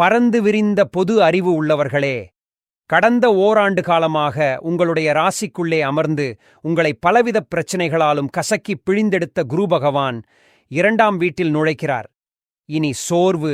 பரந்து விரிந்த பொது அறிவு உள்ளவர்களே கடந்த ஓராண்டு காலமாக உங்களுடைய ராசிக்குள்ளே அமர்ந்து உங்களை பலவித பிரச்சனைகளாலும் கசக்கி பிழிந்தெடுத்த குரு பகவான் இரண்டாம் வீட்டில் நுழைக்கிறார். இனி சோர்வு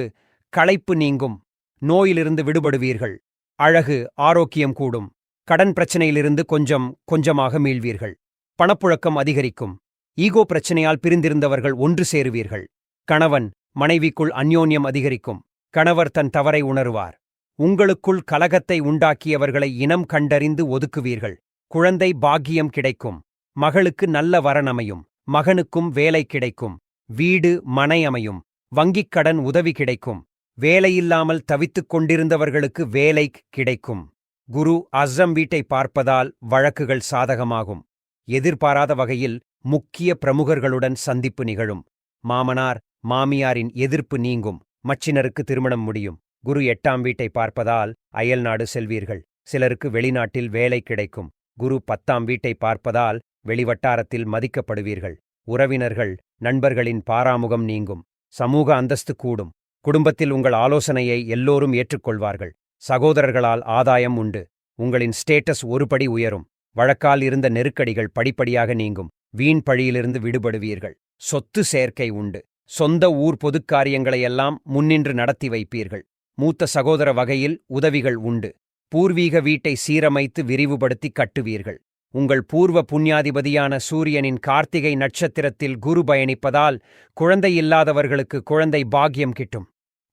களைப்பு நீங்கும். நோயிலிருந்து விடுபடுவீர்கள். அழகு ஆரோக்கியம் கூடும். கடன் பிரச்சனையிலிருந்து கொஞ்சம் கொஞ்சமாக மீள்வீர்கள். பணப்புழக்கம் அதிகரிக்கும். ஈகோ பிரச்சனையால் பிரிந்திருந்தவர்கள் ஒன்று சேருவீர்கள். கணவன் மனைவிக்குள் அந்யோன்யம் அதிகரிக்கும். கணவர் தன் தவறை உணருவார். உங்களுக்குள் கலகத்தை உண்டாக்கியவர்களை இனம் கண்டறிந்து ஒதுக்குவீர்கள். குழந்தை பாக்கியம் கிடைக்கும். மகளுக்கு நல்ல வரனமையும் மகனுக்கும் வேலை கிடைக்கும். வீடு மனை அமையும். வங்கிக் கடன் உதவி கிடைக்கும். வேலையில்லாமல் தவித்துக் கொண்டிருந்தவர்களுக்கு வேலை கிடைக்கும். குரு அஸ்ரம் வீட்டை பார்ப்பதால் வழக்குகள் சாதகமாகும். எதிர்பாராத வகையில் முக்கிய பிரமுகர்களுடன் சந்திப்பு நிகழும். மாமனார் மாமியாரின் எதிர்ப்பு நீங்கும். மச்சினருக்கு திருமணம் முடியும். குரு எட்டாம் வீட்டை பார்ப்பதால் அயல்நாடு செல்வீர்கள். சிலருக்கு வெளிநாட்டில் வேலை கிடைக்கும். குரு பத்தாம் வீட்டை பார்ப்பதால் வெளிவட்டாரத்தில் மதிக்கப்படுவீர்கள். உறவினர்கள் நண்பர்களின் பாராமுகம் நீங்கும். சமூக அந்தஸ்து கூடும். குடும்பத்தில் உங்கள் ஆலோசனையை எல்லோரும் ஏற்றுக்கொள்வார்கள். சகோதரர்களால் ஆதாயம் உண்டு. உங்களின் ஸ்டேட்டஸ் ஒருபடி உயரும். வழக்கால் இருந்த நெருக்கடிகள் படிப்படியாக நீங்கும். வீண் பழியிலிருந்து விடுபடுவீர்கள். சொத்து சேர்க்கை உண்டு. சொந்த ஊர் பொதுக் காரியங்களையெல்லாம் முன்னின்று நடத்தி வைப்பீர்கள். மூத்த சகோதர வகையில் உதவிகள் உண்டு. பூர்வீக வீட்டை சீரமைத்து விரிவுபடுத்தி கட்டுவீர்கள். உங்கள் பூர்வ புண்ணியாதிபதியான சூரியனின் கார்த்திகை நட்சத்திரத்தில் குரு பயணிப்பதால் குழந்தையில்லாதவர்களுக்கு குழந்தை பாக்கியம் கிட்டும்.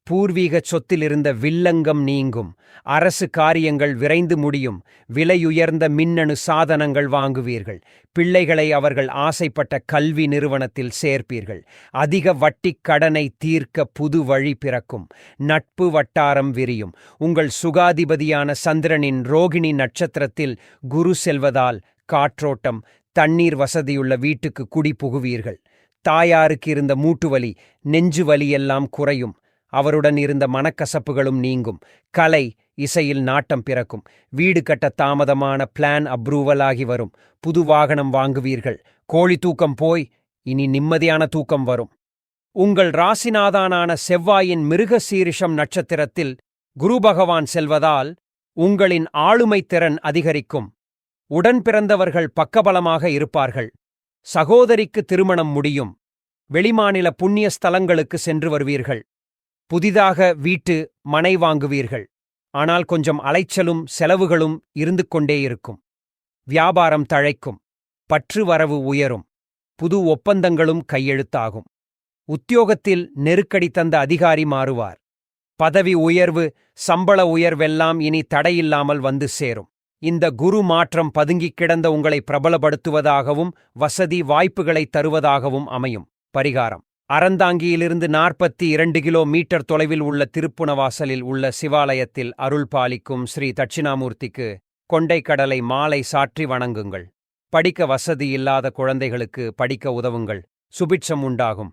பூர்வீகச் சொத்திலிருந்த வில்லங்கம் நீங்கும். அரசு காரியங்கள் விரைந்து முடியும். விலையுயர்ந்த மின்னணு சாதனங்கள் வாங்குவீர்கள். பிள்ளைகளை அவர்கள் ஆசைப்பட்ட கல்வி நிறுவனத்தில் சேர்ப்பீர்கள். அதிக வட்டிக் கடனை தீர்க்க புது வழி பிறக்கும். நட்பு வட்டாரம் விரியும். உங்கள் சுகாதிபதியான சந்திரனின் ரோகிணி நட்சத்திரத்தில் குரு செல்வதால் காற்றோட்டம் தண்ணீர் வசதியுள்ள வீட்டுக்கு குடி புகுவீர்கள். தாயாருக்கு இருந்த மூட்டுவலி நெஞ்சு வலியெல்லாம் குறையும். அவருடன் இருந்த மனக்கசப்புகளும் நீங்கும். கலை இசையில் நாட்டம் பிறக்கும். வீடு கட்ட தாமதமான பிளான் அப்ரூவல் ஆகி வரும். புது வாகனம் வாங்குவீர்கள். கோழி தூக்கம் போய் இனி நிம்மதியான தூக்கம் வரும். உங்கள் ராசிநாதானான செவ்வாயின் மிருக சீரிஷம் நட்சத்திரத்தில் குரு பகவான் செல்வதால் உங்களின் ஆளுமைத் திறன் அதிகரிக்கும். உடன் பிறந்தவர்கள் பக்கபலமாக இருப்பார்கள். சகோதரிக்கு திருமணம் முடியும். வெளிமாநில புண்ணிய ஸ்தலங்களுக்கு சென்று வருவீர்கள். புதிதாக வீட்டு மனை வாங்குவீர்கள். ஆனால் கொஞ்சம் அலைச்சலும் செலவுகளும் இருந்து கொண்டே இருக்கும். வியாபாரம் தழைக்கும். பற்று வரவு உயரும். புது ஒப்பந்தங்களும் கையெழுத்தாகும். உத்தியோகத்தில் நெருக்கடி தந்த அதிகாரி மாறுவார். பதவி உயர்வு சம்பள உயர்வெல்லாம் இனி தடையில்லாமல் வந்து சேரும். இந்த குரு மாற்றம் பதுங்கிக் கிடந்த உங்களை பிரபலப்படுத்துவதாகவும் வசதி வாய்ப்புகளை தருவதாகவும் அமையும். பரிகாரம். அறந்தாங்கியிலிருந்து நாற்பத்தி இரண்டு கிலோ மீட்டர் தொலைவில் உள்ள திருப்புணவாசலில் உள்ள சிவாலயத்தில் அருள் பாலிக்கும் ஸ்ரீ தட்சிணாமூர்த்திக்கு கொண்டைக்கடலை மாலை சாற்றி வணங்குங்கள். படிக்க வசதி இல்லாத குழந்தைகளுக்கு படிக்க உதவுங்கள். சுபிட்சம் உண்டாகும்.